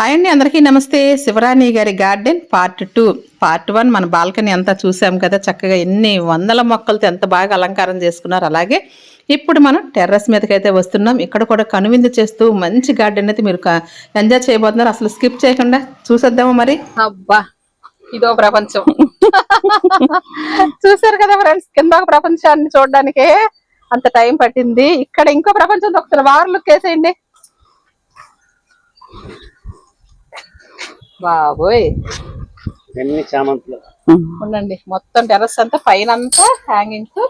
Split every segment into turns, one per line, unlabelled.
Hi అండి అందరికీ నమస్తే. శివరాణి గారి garden part two. Part one మన బాల్కనీ అంతా చూసాం కదా చక్కగా ఎన్ని వందల మొక్కలతో ఎంత బాగా అలంకారం చేసుకున్నారు. అలాగే ఇప్పుడు మనం టెర్రస్ మీదకి అయితే వస్తున్నాం. ఇక్కడ కూడా కనువిందు చేస్తూ మంచి గార్డెన్ అయితే మీరు ఎంజాయ్ చేయబోతున్నారు. అసలు స్కిప్ చేయకుండా చూసేద్దామా మరి? అబ్బా ఇదో ప్రపంచం. చూసారు కదా ఫ్రెండ్స్ కింద ఒక ప్రపంచాన్ని చూడడానికి అంత టైం పట్టింది. ఇక్కడ ఇంకో ప్రపంచం ఒకసారి వారు లుక్ వేసేయండి బాబోయ్.
అన్ని చామంతులు?
ఉండండి. మొత్తం టెర్రస్ అంతా పైన అంతా హ్యాంగింగ్స్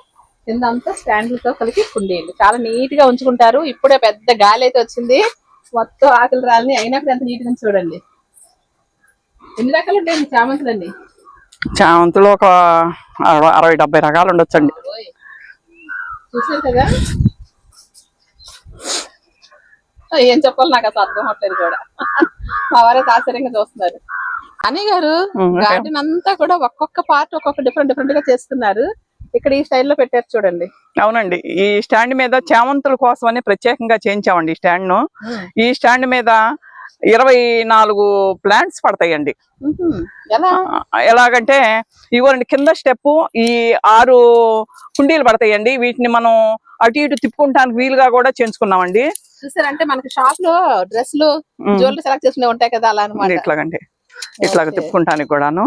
కింద అంతా స్టాండ్లతో కలిపి కుండీలు చాలా నీట్గా ఉంచుకుంటారు. ఇప్పుడే పెద్ద గాలి అయితే వచ్చింది. మొత్తం ఆకులు రాలని అయినప్పుడు ఎంత నీట్గా చూడండి. ఎన్ని రకాలు ఉంటాయండి చామంతులండి
చామంతులు ఒక అరవై డెబ్బై రకాలు ఉండొచ్చండి.
బాబోయ్. చూసారు కదా? ఏం చెప్పాలి నాకు అసలు అర్థం అవట్లేదు కూడా. మా వారైతే ఆశ్చర్యంగా చూస్తున్నారు. అని గారు. గార్డెన్ అంతా కూడా ఒక్కొక్క పార్ట్ ఒక్కొక్క డిఫరెంట్ డిఫరెంట్గా చేస్తున్నారు. ఇక్కడ ఈ స్టైల్లో పెట్టారు చూడండి.
అవునండి. ఈ స్టాండ్ మీద చామంతుల కోసం అని ప్రత్యేకంగా చేయించామండి ఈ స్టాండ్ను ఈ స్టాండ్ మీద ఇరవై నాలుగు ప్లాంట్స్ పడతాయండి. ఎలాగంటే ఇవ్వండి కింద స్టెప్ ఈ ఆరు కుండీలు పడతాయండి. వీటిని మనం అటు ఇటు తిప్పుకుంటానికి వీలుగా కూడా చేయించుకున్నామండి.
చూసారంటే మనకి షాప్లో డ్రెస్లు. జ్యువెలరీ సెలెక్ట్ చేసుకునే ఉంటాయి కదా అలా అనమాట
ఇట్లాగండి ఇట్లాగ. తిప్పుకుంటానికి కూడాను.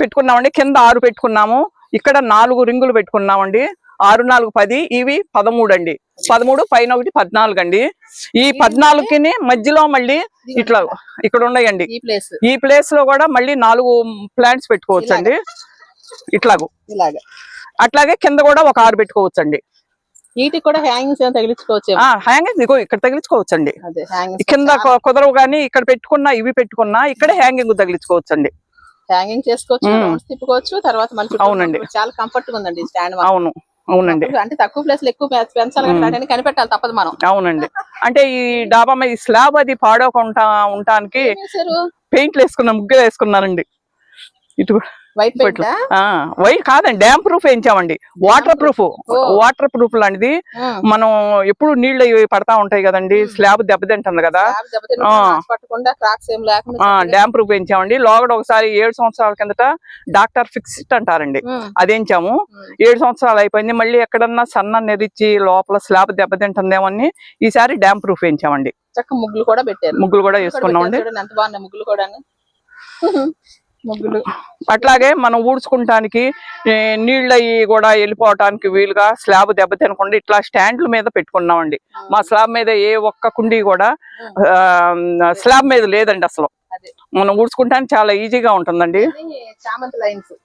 పెట్టుకున్నామండి కింద ఆరు పెట్టుకున్నాము ఇక్కడ నాలుగు రింగులు పెట్టుకున్నామండి. ఆరు నాలుగు పది ఇవి పదమూడు అండి పదమూడు పైన ఒకటి పద్నాలుగు అండి ఈ పద్నాలుగుకి మధ్యలో మళ్ళీ ఇట్లా ఇక్కడ ఉన్నాయండి.
ఈ ప్లేస్
ఈ ప్లేస్లో కూడా మళ్ళీ నాలుగు ప్లాంట్స్ పెట్టుకోవచ్చు అండి ఇట్లాగూ.
ఇలాగా.
అట్లాగే కింద కూడా ఒక ఆరు పెట్టుకోవచ్చు అండి
వీటికి కూడా హ్యాంగింగ్స్ తగిలించుకోవచ్చు?
హ్యాంగింగ్ ఇదిగో ఇక్కడ తగిలించుకోవచ్చు అండి కింద కుదరవు కానీ ఇక్కడ పెట్టుకున్నా ఇవి పెట్టుకున్నా ఇక్కడే హ్యాంగింగ్ తగిలించుకోవచ్చు అండి
హ్యాంగింగ్ చేసుకోవచ్చు తిప్పుకోవచ్చు తర్వాత మళ్ళీ
అవునండి.
చాలా కంఫర్ట్గా ఉందండి స్టాండ్
అవును అవునండి.
అంటే తక్కువ ప్లేస్లో ఎక్కువ పెంచాలి కనిపెట్టాలి తప్పదు మనం.
అవునండి. అంటే ఈ డాబా మీద స్లాబ్ అది పాడవకుండా ఉండటానికి పెయింట్లు వేసుకున్నా ముగ్గులు వేసుకున్నానండి ఇటు
వైట్
కాదండి డ్యామ్ ప్రూఫ్ వేయించామండి. Water proof. వాటర్ ప్రూఫ్ లాంటిది. మనం ఎప్పుడు నీళ్ళు పడతా ఉంటాయి కదండి. స్లాబ్ దెబ్బతింటుంది కదా. డ్యామ్ ప్రూఫ్ వేయించామండి. లోగడ ఒకసారి ఏడు సంవత్సరాల కిందట డాక్టర్ ఫిక్స్డ్ అంటారండి. అదేంచాము. ఏడు సంవత్సరాలు అయిపోయింది. మళ్ళీ ఎక్కడన్నా సన్న నెరిచి లోపల స్లాబ్ దెబ్బతింటుందేమో అని ఈసారి డ్యామ్ ప్రూఫ్ వేయించామండి.
చక్క ముగ్గులు కూడా పెట్టారు.
ముగ్గులు కూడా
ఎంత బాగున్నాయి ముగ్గులు కూడా ముగ్గులు
అట్లాగే మనం ఊడ్చుకుంటానికి నీళ్ళు అయ్యి కూడా వెళ్ళిపోవటానికి వీలుగా స్లాబ్ దెబ్బ తినకుండా ఇట్లా స్టాండ్ల మీద పెట్టుకున్నామండి. మా స్లాబ్ మీద ఏ ఒక్క కుండీ కూడా స్లాబ్ మీద లేదండి అసలు. మనం ఊడ్చుకుంటానికి చాలా ఈజీగా ఉంటుందండి.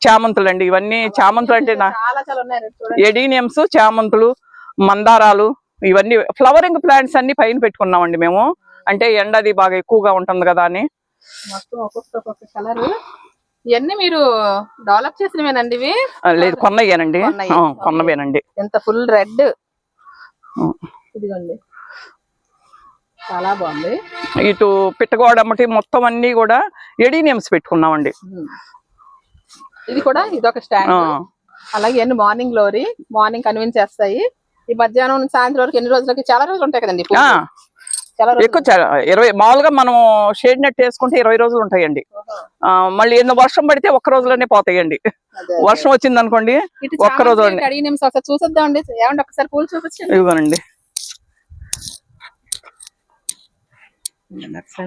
చామంతులు అండి ఇవన్నీ చామంతులు అంటే ఎడీనియమ్స్ చామంతులు మందారాలు ఇవన్నీ ఫ్లవరింగ్ ప్లాంట్స్ అన్ని పైన పెట్టుకున్నామండి మేము. అంటే ఎండ అది బాగా ఎక్కువగా ఉంటుంది కదా అని.
మొత్తం ఒక్కొక్క కలర్. ఇవన్నీ మీరు డెవలప్ చేసినవేనండి ఇవి?
లేదు కొన్నయ్యానండి. కొన్నవేనండి.
ఎంత ఫుల్ రెడ్. ఇదిగోండి. చాలా బాగుంది.
ఇటు పిట్టగోడమ్మటి మొత్తం అన్ని కూడా ఎడీనియమ్స్ పెట్టుకున్నామండి.
ఇది కూడా ఇదొక స్టాండ్.
ఆ,
అలాగే అన్ని మార్నింగ్ లోరి మార్నింగ్ కన్విన్స్ చేస్తాయి. ఈ మధ్యాహ్నం సాయంత్రం వరకు ఎన్ని రోజులకి? చాలా రోజులు ఉంటాయి కదండి
ఎక్కువ ఇరవై మామూలుగా మనం షేడ్ నెట్ వేసుకుంటే ఇరవై రోజులు ఉంటాయండి. మళ్ళీ ఎన్నో వర్షం పడితే ఒక్క రోజులోనే పోతాయండి. వర్షం వచ్చింది అనుకోండి ఒక్క రోజు
చూసేద్దామండి ఏమంటే ఒకసారి పూలు చూపించండి.
ఇవ్వనండి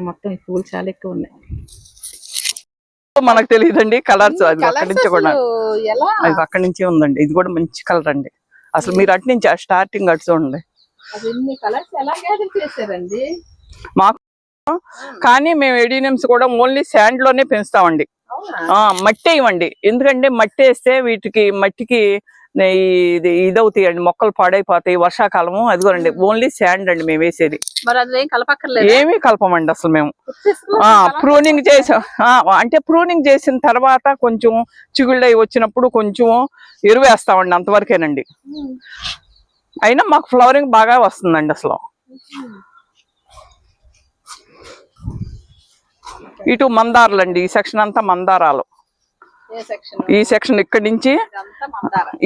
మొత్తం ఈ పూలు చాలా ఎక్కువ ఉన్నాయి.
మనకు తెలియదండి కలర్స్ అది అక్కడి నుంచి కూడా.
అసలు ఎలా?
అది అక్కడి నుంచి ఉందండి. ఇది కూడా మంచి కలర్ అండి. అసలు మీరు అటు నుంచి స్టార్టింగ్ అటు చూడండి.
అది ఇన్ని కలర్స్ ఎలా గ్యాదర్ చేశారండి?
మాకు కానీ మేము ఎడీనియమ్స్ కూడా ఓన్లీ శాండ్లోనే పెంచుతామండి. మట్టి వేయమండి ఎందుకంటే మట్టి వేస్తే వీటికి మట్టికి ఇది ఇదవుతాయండి. మొక్కలు పాడైపోతాయి వర్షాకాలము. అదిగోనండి ఓన్లీ శాండ్ అండి మేము వేసేది. ఏమీ కలపమండి అసలు మేము. ప్రూనింగ్ చేసాం అంటే ప్రూనింగ్ చేసిన తర్వాత కొంచెం చిగుళ్ళు వచ్చినప్పుడు కొంచెం ఎరువు వేస్తామండి అంతవరకేనండి అయినా మాకు ఫ్లవరింగ్ బాగా వస్తుందండి అసలు. ఇటు మందారాలు అండి ఈ సెక్షన్ అంతా మందారాలు. ఈ సెక్షన్ ఇక్కడి నుంచి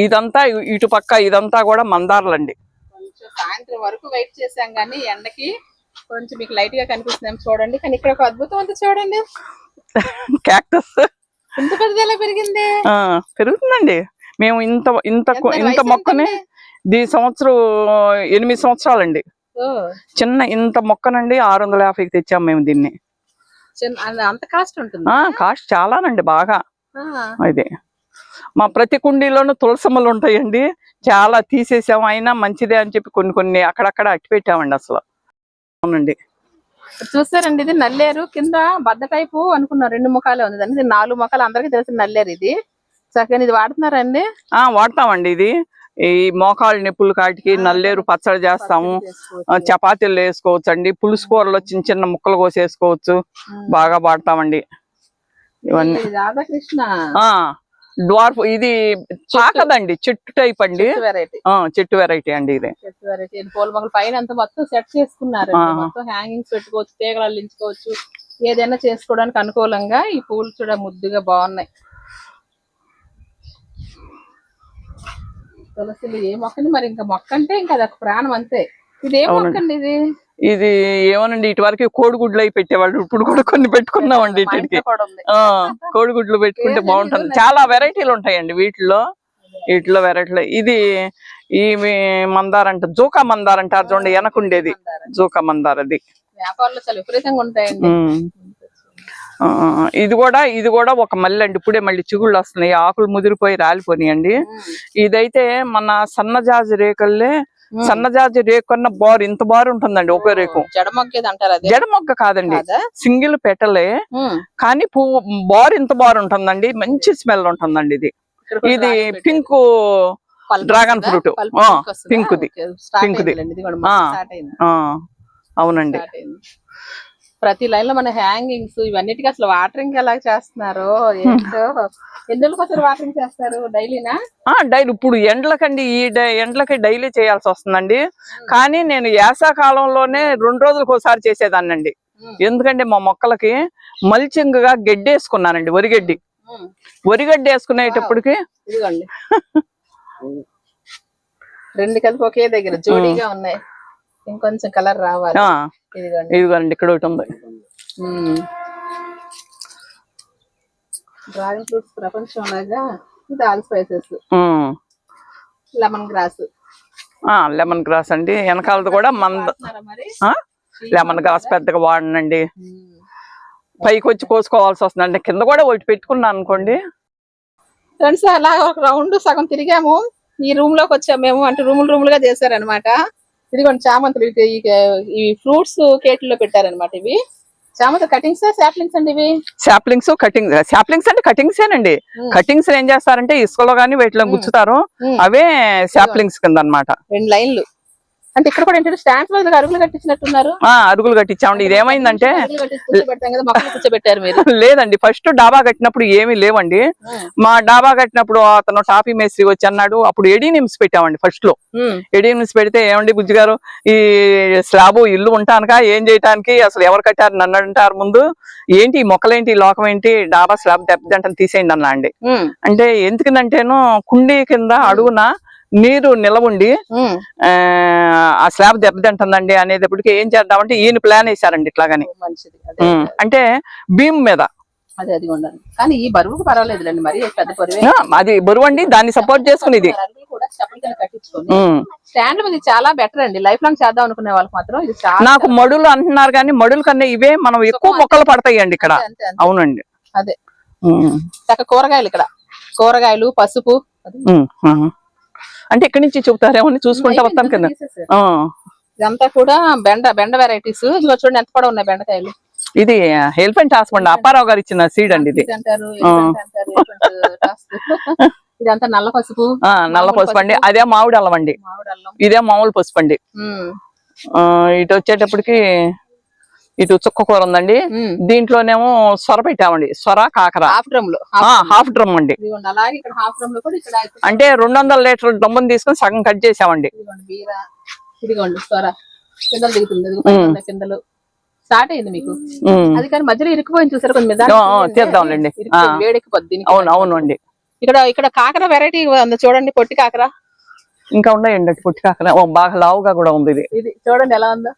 ఇదంతా
ఇటు పక్క ఇదంతా కూడా మందారాలు అండి
సాయంత్రం వరకు వెయిట్ చేసాం కానీ ఎండకి కొంచెం మీకు లైట్గా కనిపిస్తుంది చూడండి. కానీ ఇక్కడ ఒక అద్భుతం అంతా చూడండి.
క్యాక్టస్.
ఇంత పెద్దది ఎలా పెరిగింది
పెరుగుతుందండి. మేము ఇంత ఇంత
ఎంత
ఇంత మొక్కని ఈ సంవత్సరం ఎనిమిది సంవత్సరాలండి. చిన్న ఇంత మొక్కనండి ఆరు వందల యాభైకి తెచ్చాం మేము దీన్ని.
అంత- కాస్ట్ ఉంటుంది?
కాస్ట్ చాలానండి బాగా. అదే మా ప్రతి కుండీలోనూ తులసమ్మలు ఉంటాయండి. చాలా తీసేసాం అయినా మంచిదే అని చెప్పి కొన్ని కొన్ని అక్కడక్కడ అట్టి పెట్టామండి అసలు. అవునండి.
చూసారండి ఇది నల్లేరు కింద బద్ద టైపు అనుకున్నా రెండు ముఖాలే ఉంది. ఇది నాలుగు ముఖాలు అందరికీ తెలిసిన నల్లేరు ఇది. చక్కగా ఇది వాడుతున్నారండి
ఆ వాడతామండి ఇది. ఈ మోకాళ్ళ నొప్పులు కాటికి నల్లేరు పచ్చడి చేస్తాము. చపాతీలు వేసుకోవచ్చు అండి పులుసు కూరలో చిన్న చిన్న ముక్కలు కోసేసుకోవచ్చు. బాగా వాడతామండి. ఇవన్నీ.
రాధాకృష్ణ?
డ్వార్ఫ్ ఇది చాకదండి చెట్టు టైప్ అండి. చెట్టు వెరైటీ. అండి ఇది.
చెట్టు వెరైటీ. పూల మొక్కలు పైన అంతా మొత్తం సెట్ చేసుకున్నారు. మొత్తం హ్యాంగింగ్స్ పెట్టుకోవచ్చు తీగలు అల్లించుకోవచ్చు. ఏదైనా చేసుకోవడానికి అనుకూలంగా ఈ పూలు చూడ ముద్దుగా బాగున్నాయి. తులసిలు ఏ మొక్కని మరి ఇంకా మొక్క అంటే ఇంకా అది ఒక ప్రాణం అంతే. ఇది ఏ మొక్క అండి ఇది?
ఇది ఏమోనండి ఇటు వరకు కోడిగుడ్లు అయి పెట్టేవాళ్ళు. ఇప్పుడు కూడా కొన్ని పెట్టుకున్నామండి ఇటుకి కోడిగుడ్లు పెట్టుకుంటే బాగుంటుంది? చాలా వెరైటీలు ఉంటాయండి వీటిలో. వీటిలో వెరైటీలు. ఇది ఈ మందార అంట జూకా మందార అంటారు చూడండి వెనకుండేది. జూకా మందార. అది
వ్యాపారంలో చాలా విపరీతంగా ఉంటాయండి.
ఇది కూడా ఇది కూడా ఒక మల్లె అండి ఇప్పుడే మళ్ళీ చిగుళ్ళు వస్తున్నాయి ఆకులు ముదిరిపోయి రాలిపోయినాయండి ఇదైతే మన సన్నజాజి రేకల్లే సన్నజాజి రేకు కన్నా బారు ఇంత బారు ఉంటుందండి ఒకే రేకు
జడ
మొగ్గ కాదండి
కాదా
సింగిల్
ఉమ్.
కానీ పువ్వు బారు ఇంత బారు ఉంటుందండి మంచి స్మెల్ ఉంటుందండి ఇది ఇది. Pink dragon? ఫ్రూట్.
పల్ప్
ఆ,
పింక్ వస్తుందా?
పింక్ ది.
ఓకే, స్టార్ట్
పింక్ ది.
అయిందిలేండి. ఇది కూడా
ఆ.
స్టార్ట్ అయింది
ఆ అవునండి
ప్రతి లైన్లో మన హ్యాంగింగ్స్ ఇవన్నిటికీ అసలు వాటరింగ్ ఎలా చేస్తున్నారు ఏంటో. ఒకసారి వాటరింగ్ చేస్తారు డైలీనా?
డైలీ ఇప్పుడు ఎండ్లకండి ఈ ఎండ్లకి డైలీ చేయాల్సి వస్తుందండి. కానీ నేను యాసకాలంలోనే రెండు రోజులకు ఒకసారి చేసేదాన్నండి ఎందుకంటే మా మొక్కలకి మల్చింగ్గా గడ్డి వేసుకున్నానండి వరిగడ్డి వరిగడ్డి వేసుకునేటప్పటికి
ఇదిగోండి. రెండు కలిపి ఒకే దగ్గర జోడీగా ఉన్నాయి. ఇంకొంచెం కలర్ రావాలి. ఇదిగోండి.
ఇక్కడ ఒకటి ఉంది.
డ్రాగన్ ఫ్రూట్స్ ప్రపంచం లాగా ఇది ఆల్ స్పైసెస్. Lemon grass.
ఆ లెమన్ గ్రాస్ అండి. వెనకాలది కూడా మంద? లెమన్ గ్రాస్ పెద్దగా వాడనండి. పైకి వచ్చి కోసుకోవాల్సి వస్తుంది అంటే కింద కూడా ఒకటి పెట్టుకున్నాను అనుకోండి.
ఫ్రెండ్స్ అలా ఒక రౌండ్ సగం తిరిగాము. ఈ రూమ్లోకి వచ్చాము మేము. అంటే రూములు రూములుగా చేశారనమాట ఇదిగోండి చామంతులు. ఈ- ఫ్రూట్స్ కేట్లలో పెట్టారనమాట ఇవి. చామంతి కటింగ్స్ సాప్లింగ్స్ అండి ఇవి?
సాప్లింగ్స్ కటింగ్ సాప్లింగ్స్ అంటే కటింగ్స్ ఏనండి. కటింగ్స్ ఏం చేస్తారంటే ఇసుకలో గానీ వీటిలో గుచ్చుతారు. అవే సాప్లింగ్స్ కింద అన్నమాట
రెండు లైన్లు. అంటే ఇక్కడ కూడా ఏంటంటే స్టాండ్స్ అరుగులు కట్టించినట్టున్నారు.
అరుగులు కట్టించామండి. ఇది ఏమైందంటే
అరుగులు కట్టించి కూర్చోబెట్టాం కదా మొక్కలు కూర్చోబెట్టారు మీరు.
లేదండి. ఫస్ట్ డాబా కట్టినప్పుడు ఏమీ లేవండి. మా డాబా కట్టినప్పుడు అతను టాపీ మేస్త్రి వచ్చి అన్నాడు అప్పుడు ఎడీనిమ్స్ పెట్టామండి
ఫస్ట్లో.
ఎడీనిమ్స్ పెడితే ఏమండి బుజ్జి గారు ఈ స్లాబ్ ఇల్లు ఉంటానుక ఏం చేయటానికి అసలు ఎవరు కట్టారు నన్ను అంటారు ముందు ఏంటి మొక్కలేంటి లోకం ఏంటి డాబా స్లాబ్ దెబ్బతింటని తీసేయండి అన్నా అండి. అంటే ఎందుకంటేను కుండీ కింద అడుగున నీరు నిలవుండి. ఆ, స్లాబ్ దెబ్బతింటుందండి అనేటప్పటికి ఏం చేద్దామంటే ఈయన ప్లాన్ వేశారండి ఇట్లాగని. అంటే భీమ్ మీద.
కానీ ఈ బరువుకు పర్వాలేదులేండి మరి పెద్ద బరువే.
అది బరువు అండి దాన్ని సపోర్ట్ చేసుకునేది.
స్టాండ్ మీద ఇది చాలా బెటర్ అండి. లైఫ్ లాంగ్ చేద్దాం అనుకునే వాళ్ళకి మాత్రం ఇది
నాకు మడులు అంటున్నారు కానీ మడులు కన్నా ఇవే మనం ఎక్కువ మొక్కలు పడతాయండి ఇక్కడ.
అంతే, అంతే.
అవునండి.
అదే. కూరగాయలు ఇక్కడ. కూరగాయలు పసుపు.
అంటే ఇక్కడి నుంచి చెబుతారేమో అని చూసుకుంటా వస్తాను కింద.
ఇదంతా కూడా బెండ బెండ వెరైటీస్ ఇదిగో చూడండి ఎంత కూడా ఉన్నాయి బెండకాయలు.
ఇది హెల్పెంట్ హాస్పిటల్ అప్పారావు గారు ఇచ్చిన సీడ్ అండి ఇది.
Elephant elephant. ఇదంతా నల్ల పసుపు.
నల్ల పసుపు అండి. అదే మామిడి అల్లం అండి. ఇదే మామూలు పసుపు అండి. ఇటు వచ్చేటప్పటికి ఇటు చుక్క కూర ఉందండి. దీంట్లోనేమో సొర పెట్టామండి. సొర కాకర.
హాఫ్ డ్రమ్
హాఫ్ డ్రమ్ అండి.
డ్రమ్
అంటే రెండు వందల లీటర్ల డ్రమ్ముని తీసుకొని సగం కట్ చేసామండి.
స్టార్ట్ అయింది మీకు. అది కానీ మధ్యలో ఇరుక్కుపోయింది చూసారు? కొంచెం
తీద్దాంలేండి.
వేడెక్కిపోద్ది.
అవును అవును అండి.
ఇక్కడ ఇక్కడ కాకర వెరైటీ ఉంది చూడండి పొట్టి కాకర.
ఇంకా ఉన్నాయండి పుట్టి కాకర. బాగా లావుగా కూడా ఉంది ఇది
చూడండి ఎలా ఉందో.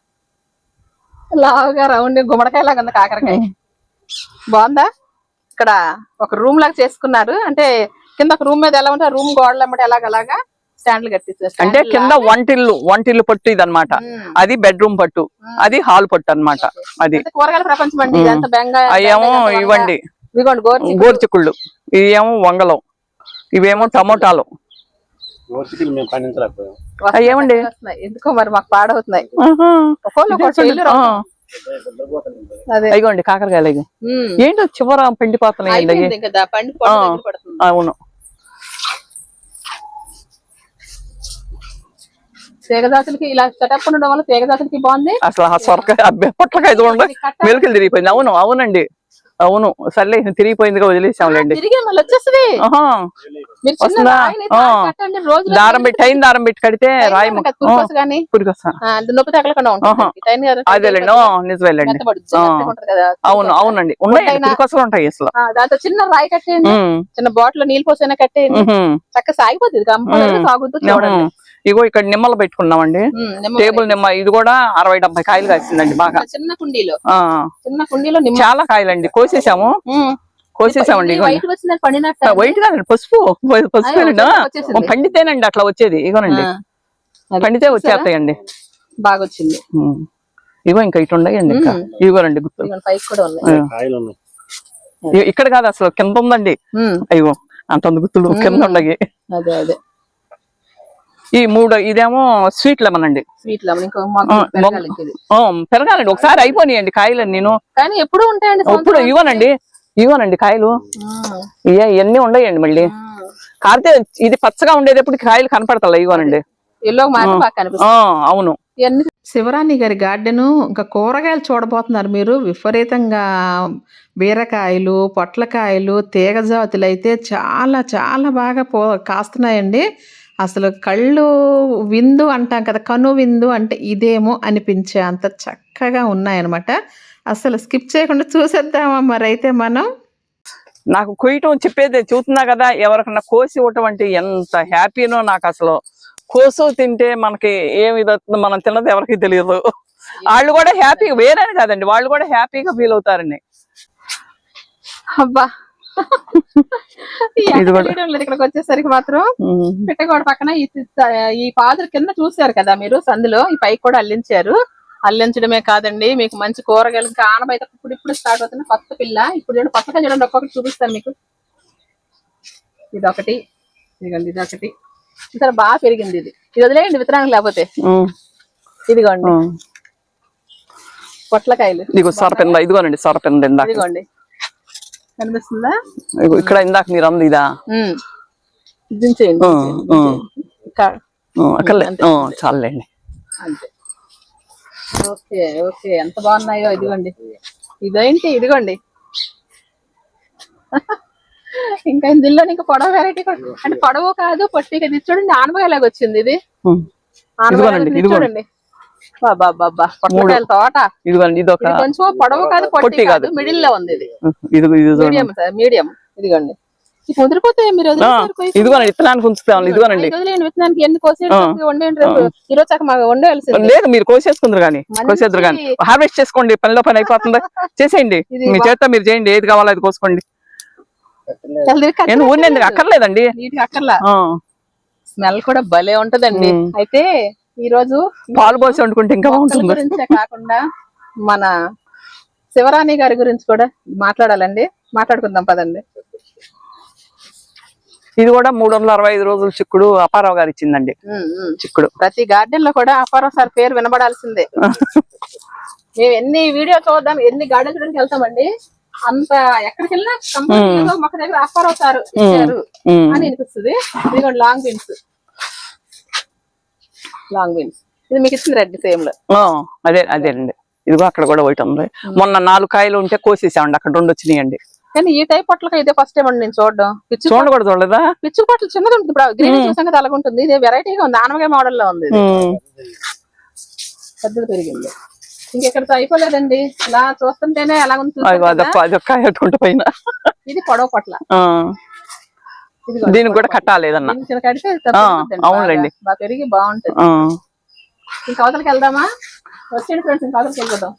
లావుగా రౌండ్ గుమ్మడికాయ లాగా ఉంది కాకరకాయ. బాగుందా? ఇక్కడ ఒక రూమ్ లాగా చేసుకున్నారు. అంటే కింద ఒక రూమ్ మీద ఎలా ఉంటే రూమ్ గోడలు అమ్మటి ఎలాగ అలాగా స్టాండ్లు కట్టించారు.
అంటే కింద వంటిల్లు వంటిల్లు పట్టు ఇది అనమాట అది బెడ్రూమ్ పట్టు. అది హాల్ పట్టు అన్నమాట అది.
కూరగాయల ప్రపంచం అండి. ఇదంతా బెంగాయ
అవేమో ఇవ్వండి.
ఇదిగోండి గోరు
గోరుచిక్కుళ్ళు. ఇవేమో వంగలం. ఇవేమో టమోటాలు.
మేము పండించలేకపోయాం.
ఏమండి?
ఎందుకో మరి మాకు పాడవుతున్నాయి.
అయ్యోండి కాకరకాయలు. ఏంటో చివర పెండిపోతున్నాయండి అయ్యి
అయిపోయింది కదా పండు పొట్ట
ఆ.
దగ్గర పడుతుంది.
అవును.
తీగజాతులకి ఇలా సెటప్ ఉండడం వల్ల తీగజాతులకి బాగుంది?
అసలు సొరకాయ పొట్లకాయ చూడండి మెలికలు తిరిగిపోయింది. అవును అవునండి. అవును. సర్లే తిరిగిపోయిందిగా వదిలేసాంలేండి. దారం పెట్టి టైం దారం పెట్టి కడితే రాయి అదేలేండి. నిజమేలేండి. అవును అవునండి. ఉన్నాయి పురికొసలు ఉంటాయి అసలు.
దాంతో చిన్న రాయి కట్టేయండి. చిన్న బాటిల్ నీళ్ళు పోసైనా కట్టేయండి. చక్కగా సాగిపోతుంది కంపల్సరీ
ఇగో ఇక్కడ నిమ్మలు పెట్టుకున్నామండి. టేబుల్ నిమ్మ ఇది కూడా అరవై డెబ్బై కాయలు కాసిందండి బాగా.
చిన్న కుండీలో.
ఆ.
చిన్న కుండీలో నిమ్మ.
చాలా కాయలండి కోసేసాము. కోసేసామండి
వైట్
కాదండి పసుపు. పసుపు. పండితేనండి అట్లా వచ్చేది ఇగోనండి. పండితే? వచ్చేస్తాయండి.
బాగా వచ్చింది.
ఇగో ఇంకా ఇటు ఉండయండి ఇంకా. ఇగోనండి గుర్తు.
ఇదిగోండి, పైకి కూడా ఉన్నాయి.
కాయలు ఉన్నాయి
ఇ- ఇక్కడ కాదు అసలు కింద ఉందండి. అయ్యో అంత గుర్తులు కింద ఉండయి
అదే అదే.
ఈ మూడు ఇదేమో స్వీట్ లెమన్ అండి.
స్వీట్ లెమన్
పెరగాలండి. ఒకసారి అయిపోయినాయండి కాయలు నేను.
కానీ ఎప్పుడు ఉంటాయండి
ఇప్పుడు ఇవ్వనండి. ఇవ్వనండి కాయలు. ఇయ్య ఇవన్నీ ఉండయండి మళ్ళీ. కాకపోతే ఇది పచ్చగా ఉండేటప్పుడు కాయలు కనపడతాయి ఇవ్వనండి. అవును.
ఇవన్నీ
శివరాణి గారి గార్డెను ఇంకా కూరగాయలు చూడబోతున్నారు మీరు. విపరీతంగా బీరకాయలు పొట్లకాయలు తీగజాతులు అయితే చాలా చాలా బాగా పో కాస్తున్నాయండి. అసలు కళ్ళు విందు అంటాం కదా కను విందు అంటే ఇదేమో అనిపించే అంత చక్కగా ఉన్నాయన్నమాట. అసలు స్కిప్ చేయకుండా చూసేద్దామా మరి అయితే మనం?
నాకు కొయ్యటం చెప్పేది చూస్తున్నా కదా ఎవరికన్నా కోసి ఇవ్వటం అంటే ఎంత హ్యాపీనో నాకు అసలు. కోసు తింటే మనకి ఏమి ఇదవుతుందో మనం తిన్నది ఎవరికి తెలియదు. వాళ్ళు కూడా హ్యాపీగా వేరే కాదండి వాళ్ళు కూడా హ్యాపీగా ఫీల్ అవుతారండి.
అబ్బా! ఇక్కడికి వచ్చేసరికి మాత్రం పిట్టగోడ పక్కన ఈ పాదుల కింద చూశారు కదా మీరు? సందులో ఈ పైకి కూడా అల్లించారు. అల్లించడమే కాదండి మీకు మంచి కూరగాయలు ఇంకా ఇప్పుడు ఇప్పుడు స్టార్ట్ అవుతున్న కొత్త పిల్ల. ఇప్పుడు చూడండి కొత్తగా చూడండి ఒక్కొక్కటి చూపిస్తాను మీకు. ఇదొకటి ఇదిగోండి ఇదొకటి. ఇక్కడ బాగా పెరిగింది ఇది. ఇది వదిలేయండి విత్తనానికి లేకపోతే. ఇదిగోండి. పొట్లకాయలు.
ఇదిగో సొరపింద ఇదిగోనండి సొరపింద
ఇదిగోండి. కనిపిస్తుందా?
ఇక్కడ ఇందాక మీరు అంది ఇదా? చాలండి
ఓకే ఓకే. ఎంత బాగున్నాయో ఇదిగోండి. ఇదేంటి? ఇదిగోండి. ఇంకా ఇందులో ఇంకా పొడవు వెరైటీ కూడా అంటే పొడవు కాదు పొట్టి చూడండి ఆనపకాయలాగా వచ్చింది ఇది.
ఇదిగోండి.
చూడండి. తోట
ఇదిగోండి ఇది ఒక
కొంచెం పొడవు కాదు పొట్టి కాదు. మిడిల్లో ఉంది ఇది. Medium sir medium. ఇదిగోండి. ఇది ముదిరిపోతే మీరు.
ఇదిగోనండి ఇత్తనానికి ఉంచుతాం ఇదిగోనండి.
విత్తనానికి ఎన్ని మాకు
లేదు మీరు కోసేసుకుందరు కానీ. కోసేద్దరు కానీ. హార్వెస్ట్ చేసుకోండి పనిలో పని అయిపోతుంది. చేసేయండి. మీ చేత మీరు చేయండి ఏది కావాలో అది కోసుకోండి. నేను అక్కర్లేదండి?
అక్కర్లా. స్మెల్ కూడా భలే ఉంటదండి. అయితే ఈ రోజు
పాలు పోసి వండుకుంటే ఇంకా బాగుంటుంది?
గురించే కాకుండా మన శివరాణి గారి గురించి కూడా మాట్లాడాలండి. మాట్లాడుకుందాం పదండి.
ఇది కూడా మూడు వందల అరవై ఐదు రోజుల చిక్కుడు అప్పారావు గారు ఇచ్చిందండి. చిక్కుడు.
ప్రతి గార్డెన్లో కూడా అపారం సార్ పేరు వినబడాల్సిందే. మేము ఎన్ని వీడియో చూద్దాం ఎన్ని గార్డెన్ చూడడానికి వెళ్తామండి అంత ఎక్కడికి వెళ్ళినా మొక్క దగ్గర అప్పారావు సార్ ఇచ్చారు. అని అనిపిస్తుంది. ఇదిగోండి లాంగ్ బీన్స్ లాంగ్ బీన్స్ ఇది మీకు ఇచ్చింది రెడ్ సేమ్లో.
ఆ, అదే అదేనండి ఇదిగో అక్కడ కూడా ఒకటి ఉంది. మొన్న నాలుగు కాయలు ఉంటే కోసేసామండి అక్కడ రెండు వచ్చినాయండి.
కానీ ఈ టైప్ పొట్లకి ఇదే ఫస్ట్ టైం అండి నేను చూడడం. పిచ్చి
చూడండి కూడా చూడలేదా?
పిచ్చి పొట్లు చిన్నది ఉంటుంది. ఇప్పుడు గ్రీన్ చూసాక అలాగ ఉంటుంది ఇది వెరైటీగా ఉంది. ఆనమగా మోడల్లో ఉంది.
ఉమ్.
పెద్దది పెరిగింది. ఇంకెక్కడితో అయిపోలేదండి. ఇలా చూస్తుంటేనే ఎలా కదా?
పైన
ఇది పొడవ పొట్ల.
దీనికి కూడా ఆ,
పెరుగుతుందండి
అవునులేండి.
పెరిగి బాగుంటది. ఇంకా అవతలకి వెళ్దామా? వచ్చేయండి ఫ్రెండ్స్ ఇంకా అవతలకి వెళ్ళిపోదాం.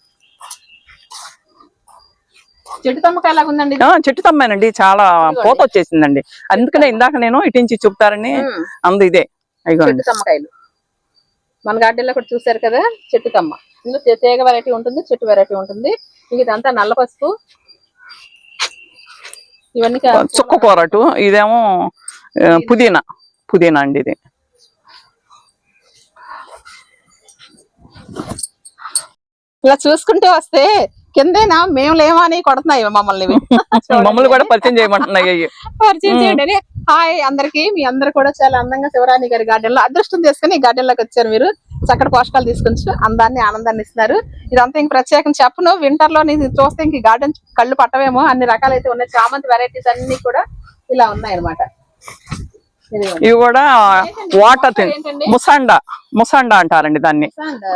చెట్టు తమ్మకాయ లాగా ఉందండి?
చెట్టు తమ్మేనండి. చాలా పూత వచ్చేసిందండి. అందుకనే ఇందాక నేను ఇటు నుంచి చూపుతారని. అందు ఇదే.
చెట్టు తమ్మకాయలు. మన గార్డెన్లో కూడా చూసారు కదా చెట్టు తమ్మ. ఇందులో తీగ వెరైటీ ఉంటుంది చెట్టు వెరైటీ ఉంటుంది. ఇంక ఇదంతా నల్ల పసుపు ఇవన్నీ
చుక్క కూరటు ఇదేమో పుదీనా. పుదీనా అండి ఇది.
ఇలా చూసుకుంటూ వస్తే కిందేనా? మేము లేమా అని కొడుతున్నాయి మమ్మల్ని.
మమ్మల్ని కూడా పరిచయం చేయమంటున్నాయి
పరిచయం చేయండి. అని. హాయ్ అందరికి. మీ అందరు కూడా చాలా అందంగా శివరాణి గారి గార్డెన్లో అదృష్టం చేసుకుని గార్డెన్లోకి వచ్చారు మీరు. చక్కటి పోషకాలు తీసుకొచ్చి అందాన్ని ఆనందాన్ని ఇస్తున్నారు. ఇదంతా ఇంక ప్రత్యేకం చెప్పను. వింటర్లో నీకు చూస్తే ఇంక గార్డెన్ కళ్ళు పట్టవేమో. అన్ని రకాలైతే ఉన్నాయి. చామంతి వెరైటీస్ అన్ని కూడా ఇలా ఉన్నాయి అనమాట
ఇవి కూడా వాటర్? ముసాండా. ముసాండా అంటారండి దాన్ని.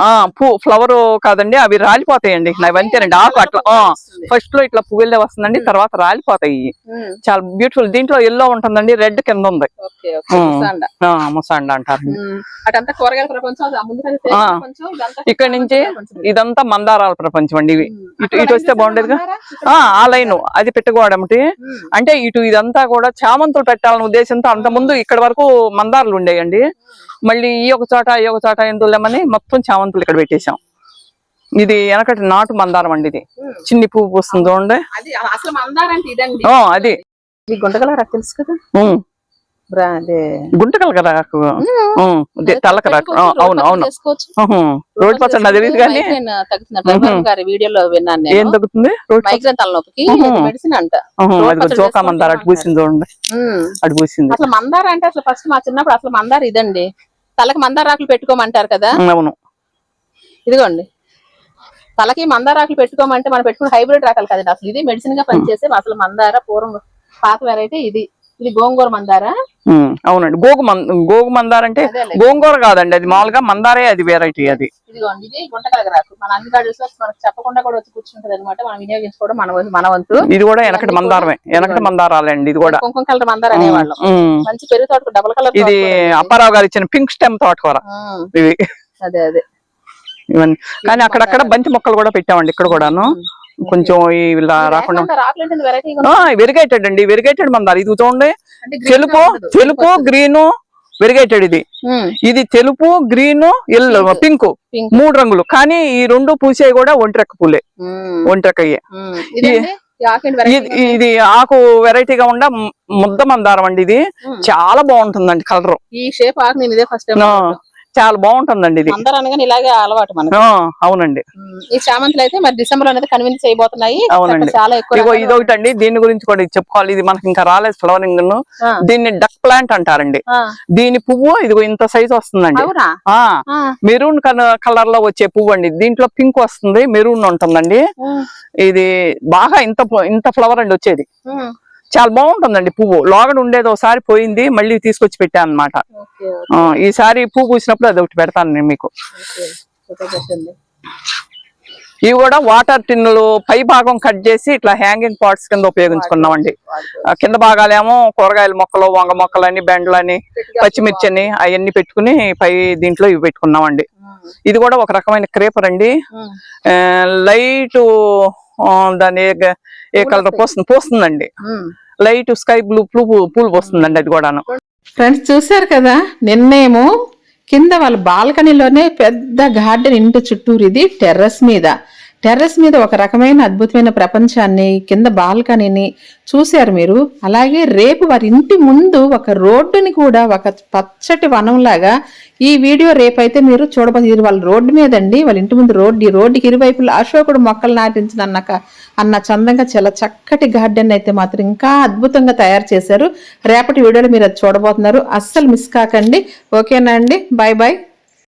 ఆ పూ ఫ్లవర్ కాదండి అవి రాలిపోతాయండి. నావి అంతేనండి ఆకు అట్లా ఫస్ట్లో ఇట్లా పువ్వులే వస్తుందండి తర్వాత రాలిపోతాయి. చాలా బ్యూటిఫుల్ దీంట్లో ఎల్లో ఉంటుందండి రెడ్ కింద ఉంది.
ముసాండా.
అంటారండి.
ఇదంతా
ఇక్కడ నుంచి. ఇదంతా మందారాల ప్రపంచం అండి ఇవి. ఇటు ఇటు వస్తే
ఉన్నారా?
ఆ లైన్ అది పెట్టుకోవడమటి
ఉమ్.
అంటే ఇటు ఇదంతా కూడా చామంతులు పెట్టాలనే ఉద్దేశంతో అంత ముందు ఇక్కడ వరకు మందారాలు ఉండేయండి. మళ్ళీ ఈ ఒక చోట ఈ ఒక చోట ఎందులేమని మొత్తం చామంతులు ఇక్కడ పెట్టేశాం. ఇది వెనకటి నాటు మందారం అండి ఇది. చిన్ని పువ్వు పూస్తుంది చూడండి.
అది గుంటగల రాకు తెలుసు కదా?
గుంటకల కదా రాకు. తెల్లక రాకు అవును అవును.
చేసుకోవచ్చు.
ఉహు. రోడ్ పచ్చడి అది తెలియదు కానీ ఏం తగ్గుతుంది?
తలనొప్పికి. మెడిసిన్ అంట.
జోకా మందార అటు పూసింది చూడండి. అటు పూసింది.
అసలు మందార అంటే అసలు ఫస్ట్ మా చిన్నప్పుడు అసలు మందార ఇదండి. తలకి మందార ఆకులు పెట్టుకోమంటారు కదా?
అవును.
ఇదిగోండి. తలకి మందార ఆకులు పెట్టుకోమంటే మనం పెట్టుకున్న హైబ్రిడ్ రకాలు కదండి. అసలు ఇది మెడిసిన్గా పనిచేసే అసలు మందార పూర్వం పాత వెరైటీ ఇది. ఇది గోంగూర మందార?
అవునండి. గోగు మం గోగు మందార అంటే. గోంగూర కాదండి. అది మామూలుగా మందారే అది వెరైటీ అది.
ఇదిగోండి ఇది గుంటకలగరాకు మన అన్ని గార్డెన్స్లో మనకు చెప్పకుండా కూడా వచ్చి కూర్చుంటది అనమాట మనం వినియోగించుకోవడం మన వంతు- మన వంతు.
ఇది కూడా వెనకటి మందారమే. వెనకటి మందారాలండి ఇది కూడా.
కుంకుమ కలర్ మందార అనేవాళ్ళం. మంచి పెరుగు తోటకు డబల్ కలర్
ఇది అప్పారావు గారు ఇచ్చిన పింక్ స్టెమ్ తోటకూర. ఇవి.
అదే అదే.
ఇవన్నీ. కానీ అక్కడక్కడ బంతి మొక్కలు కూడా పెట్టామండి ఇక్కడ కూడాను. కొంచెం ఇలా రాకుండా వెరిగేటెడ్ అండి వెరిగేటెడ్ మందార. ఇది చూడండి. తెలుపు తెలుపు గ్రీన్ వెరిగేటెడ్ ఇది. ఇది తెలుపు గ్రీన్ ఎల్లో పింక్. మూడు రంగులు. కానీ ఈ రెండు పూసేవి కూడా ఒంటిరెక్క పూలే. ఒంటిరెక్కయ్యే ఇది ఆకు వెరైటీగా ఉండ ముద్ద మందారం అండి ఇది. చాలా బాగుంటుందండి కలర్.
ఈ షేప్ ఆకు నేను ఇదే ఫస్ట్
చాలా బాగుంటుందండి ఇది.
అందరూ అనగానే ఇలాగే అలవాటు మనకు.
ఆ, అవునండి.
ఈ చామంతులు అయితే మరి డిసెంబర్ అనేది కన్విన్స్ అయిపోతున్నాయి.
అవునండి.
చాలా
ఇగో
రకాలు
ఇదొకటి అండి దీని గురించి కూడా ఇది చెప్పుకోవాలి. ఇది మనకి ఇంకా రాలేదు ఫ్లవరింగ్
ఆ.
దీన్ని డక్ ప్లాంట్ అంటారండి.
ఆ,
దీని పువ్వు ఇదిగో ఇంత సైజ్ వస్తుందండి.
అవునా?
ఆ.
ఆ,
మెరూన్ కలర్లో వచ్చే పువ్వు అండి దీంట్లో పింక్ వస్తుంది మెరూన్ ఉంటుందండి. ఇది బాగా ఇంత పు- ఇంత ఫ్లవర్ అండి వచ్చేది. చాలా బాగుంటుందండి పువ్వు. లోగడ ఉండేది ఒకసారి పోయింది మళ్ళీ తీసుకొచ్చి పెట్టాను అనమాట ఈసారి పువ్వు పూసినప్పుడు అది ఒకటి పెడతాను నేను మీకు. ఇవి కూడా వాటర్ టిన్నులు పై భాగం కట్ చేసి ఇట్లా హ్యాంగింగ్ పాట్స్ కింద ఉపయోగించుకున్నామండి. కింద భాగాలేమో కూరగాయల మొక్కలు వంగ మొక్కలని బెండలని పచ్చిమిర్చి అని అవన్నీ పెట్టుకుని పై దీంట్లో ఇవి పెట్టుకున్నామండి. ఇది కూడా ఒక రకమైన క్రేపర్ అండి. లైట్ దాని ఏ- కలర్ పోస్తుంది పోస్తుందండి. లైట్ స్కై బ్లూ పూలు పూలు పోస్తుందండి అది కూడాను.
ఫ్రెండ్స్ చూశారు కదా నిన్నేమో కింద వాళ్ళ బాల్కనీలోనే పెద్ద గార్డెన్ ఇంటి చుట్టూరు ఇది టెర్రస్ మీద. టెర్రస్ మీద ఒక రకమైన అద్భుతమైన ప్రపంచాన్ని కింద బాల్కనీని చూశారు మీరు. అలాగే రేపు వారి ఇంటి ముందు ఒక రోడ్డుని కూడా ఒక పచ్చటి వనంలాగా ఈ వీడియో రేపైతే మీరు చూడబోతుంది ఇది వాళ్ళ రోడ్డు మీదండి. వాళ్ళ ఇంటి ముందు రోడ్డు ఈ రోడ్డుకి ఇరువైపులా అశోకుడు మొక్కలు నాటించిన అన్న అన్న చందంగా చాలా చక్కటి గార్డెన్ అయితే మాత్రం ఇంకా అద్భుతంగా తయారు చేశారు. రేపటి వీడియోలో మీరు అది చూడబోతున్నారు. అస్సలు మిస్ కాకండి. ఓకేనా అండి? Bye bye